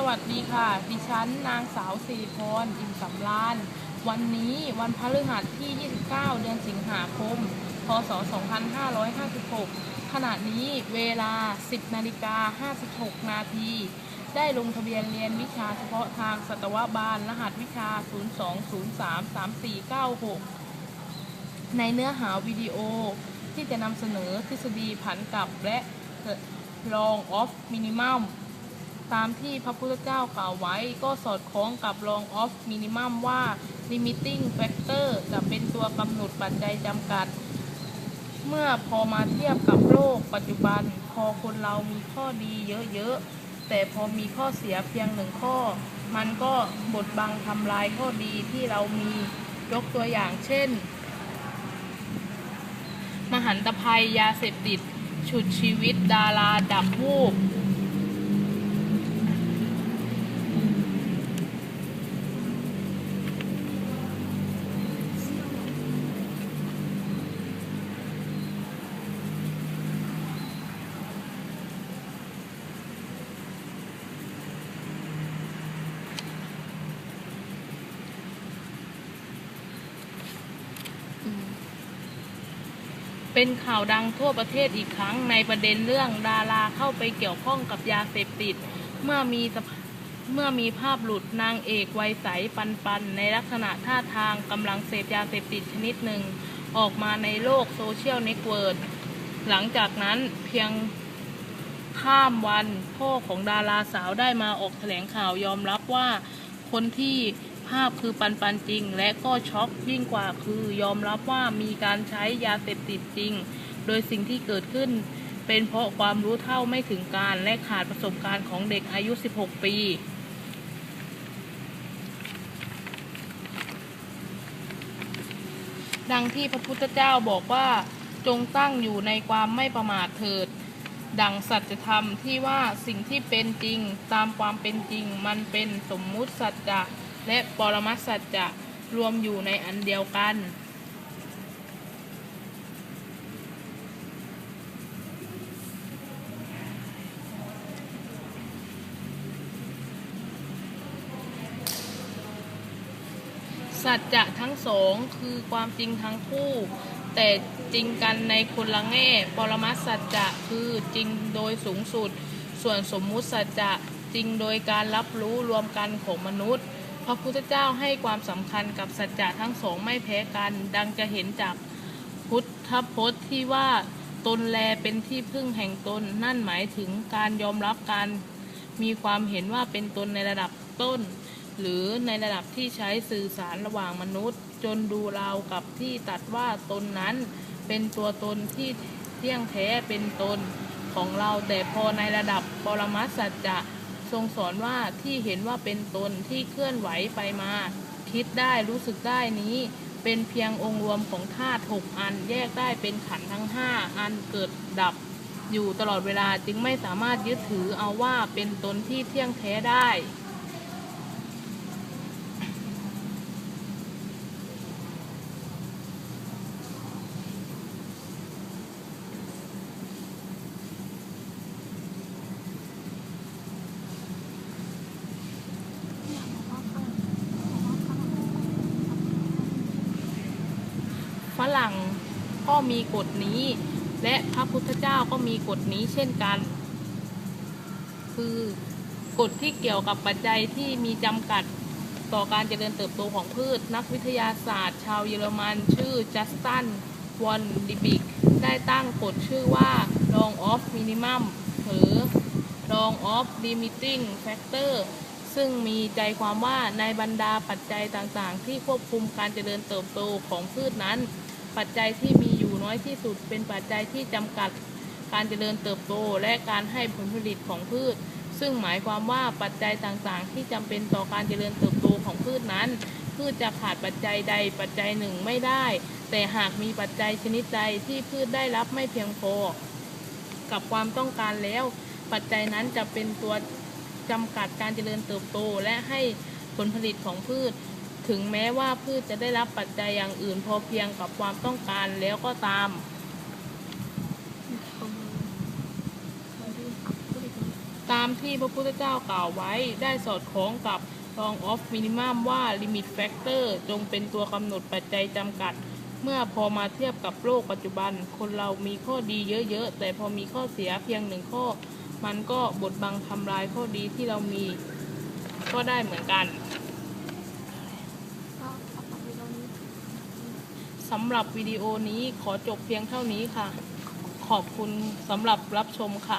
สวัสดีค่ะ ดิฉันนางสาวสิริพรอิ่มสำราญวันนี้วันพฤหัสที่ 29 เดือนสิงหาคม พศ 2556 ขณะนี้เวลา 10นาฬิกา56 นาที ได้ลงทะเบียนเรียนวิชาเฉพาะทางสัตวบาล รหัสวิชา 02033496 ในเนื้อหาวิดีโอที่จะนำเสนอทฤษฎีผันกลับและ Long of Minimum ตามที่พระพุทธเจ้ากล่าวไว้ก็สอดคล้องกับ Long of Minimum ว่า Limiting Factor จะเป็นตัวกำหนดปัจจัยจำกัด เมื่อพอมาเทียบกับโลกปัจจุบัน พอคนเรามีข้อดีเยอะๆ แต่พอมีข้อเสียเพียงหนึ่งข้อ มันก็บดบังทำลายข้อดีที่เรามียกตัวอย่างเช่น มหันตภัยยาเสพติด ฉุดชีวิตดาราดับวูบ เป็นข่าวดังทั่วประเทศอีกครั้งในประเด็นเรื่องดาราเข้าไปเกี่ยวข้องกับยาเสพติด เมื่อมีเมื่อมีภาพหลุดนางเอกวัยใสปันปัน ในลักษณะท่าทางกำลังเสพยาเสพติดชนิดหนึ่ง ออกมาในโลกโซเชียลเน็ตเวิร์ดหลังจากนั้นเพียงข้ามวันพ่อของดาราสาวได้มาออกแถลงข่าวยอมรับว่าคนที่ ภาพคือปันปันจริง และก็ช็อกยิ่งกว่าคือยอมรับว่ามีการใช้ยาเสพติดจริง โดยสิ่งที่เกิดขึ้น เป็นเพราะความรู้เท่าไม่ถึงการและขาดประสบการณ์ของเด็กอายุ 16 ปีดังที่พระพุทธเจ้าบอกว่าจงตั้งอยู่ในความไม่ประมาทเถิด ดังสัจธรรมที่ว่าสิ่งที่เป็นจริงตามความเป็นจริง มันเป็นสมมุติสัจจะ และปรมัสัจจะรวมอยู่ในอันเดียวกัน สัจจะทั้งสองคือความจริงทั้งคู่ แต่จริงกันในคนละแง่ ปรมัสัจจะคือจริงโดยสูงสุด ส่วนสมมุติสัจจะจริงโดยการรับรู้รวมกันของมนุษย์ พระพุทธเจ้าให้ความสำคัญกับสัจจะทั้งสองไม่แพ้กัน ดังจะเห็นจากพุทธพจน์ที่ว่าตนแลเป็นที่พึ่งแห่งตน นั่นหมายถึงการยอมรับการมีความเห็นว่าเป็นตนในระดับต้น หรือในระดับที่ใช้สื่อสารระหว่างมนุษย์ จนดูราวกับที่ตัดว่าตนนั้น เป็นตัวตนที่เที่ยงแท้เป็นตนของเราแต่พอในระดับปรมัตสัจจะ ทรงสอนว่าที่เห็นว่าเป็นตนที่เคลื่อนไหวไปมา คิดได้รู้สึกได้นี้ เป็นเพียงองค์รวมของธาตุหกอันแยกได้เป็นขันธ์ทั้งห้าอันเกิดดับ อยู่ตลอดเวลาจึงไม่สามารถยึดถือเอาว่าเป็นตนที่เที่ยงแท้ได้ ฝรั่งก็มีกฎนี้ และพระพุทธเจ้าก็มีกฎนี้เช่นกัน คือกฎที่เกี่ยวกับปัจจัยที่มีจำกัดต่อการเจริญเติบโตของพืช นักวิทยาศาสตร์ ชาวเยอรมันชื่อจัสตันวอนดิบิกได้ตั้งกฎชื่อว่า Long of Minimum หรือ Long of Limiting Factor ซึ่งมีใจความว่าในบรรดาปัจจัยต่างๆ ที่ควบคุมการเจริญเติบโตของพืชนั้น ปัจจัยที่มีอยู่น้อยที่สุด เป็นปัจจัยที่จำกัดการเจริญเติบโตและการให้ผลผลิตของพืช ซึ่งหมายความว่าปัจจัยต่างๆ ที่จำเป็นต่อการเจริญเติบโตของพืชนั้น พืชจะขาดปัจจัยใดปัจจัยหนึ่งไม่ได้ แต่หากมีปัจจัยชนิดใดที่พืชได้รับไม่เพียงพอกับความต้องการแล้ว ปัจจัยนั้นจะเป็นตัว จำกัดการเจริญเติบโต และให้ผลผลิตของพืช ถึงแม้ว่าพืชจะได้รับปัจจัยอย่างอื่น พอเพียงกับความต้องการแล้วก็ตาม ตามที่พระพุทธเจ้ากล่าวไว้ได้สอดคล้องกับ Law of Minimum ว่า Limit Factor จงเป็นตัวกำหนดปัจจัยจำกัด เมื่อพอมาเทียบกับโลกปัจจุบัน คนเรามีข้อดีเยอะๆ แต่พอมีข้อเสียเพียงหนึ่งข้อ มันก็บดบังทำลายข้อดีที่เรามีก็ได้เหมือนกันสำหรับวิดีโอนี้ขอจบเพียงเท่านี้ค่ะ ขอบคุณสำหรับรับชมค่ะ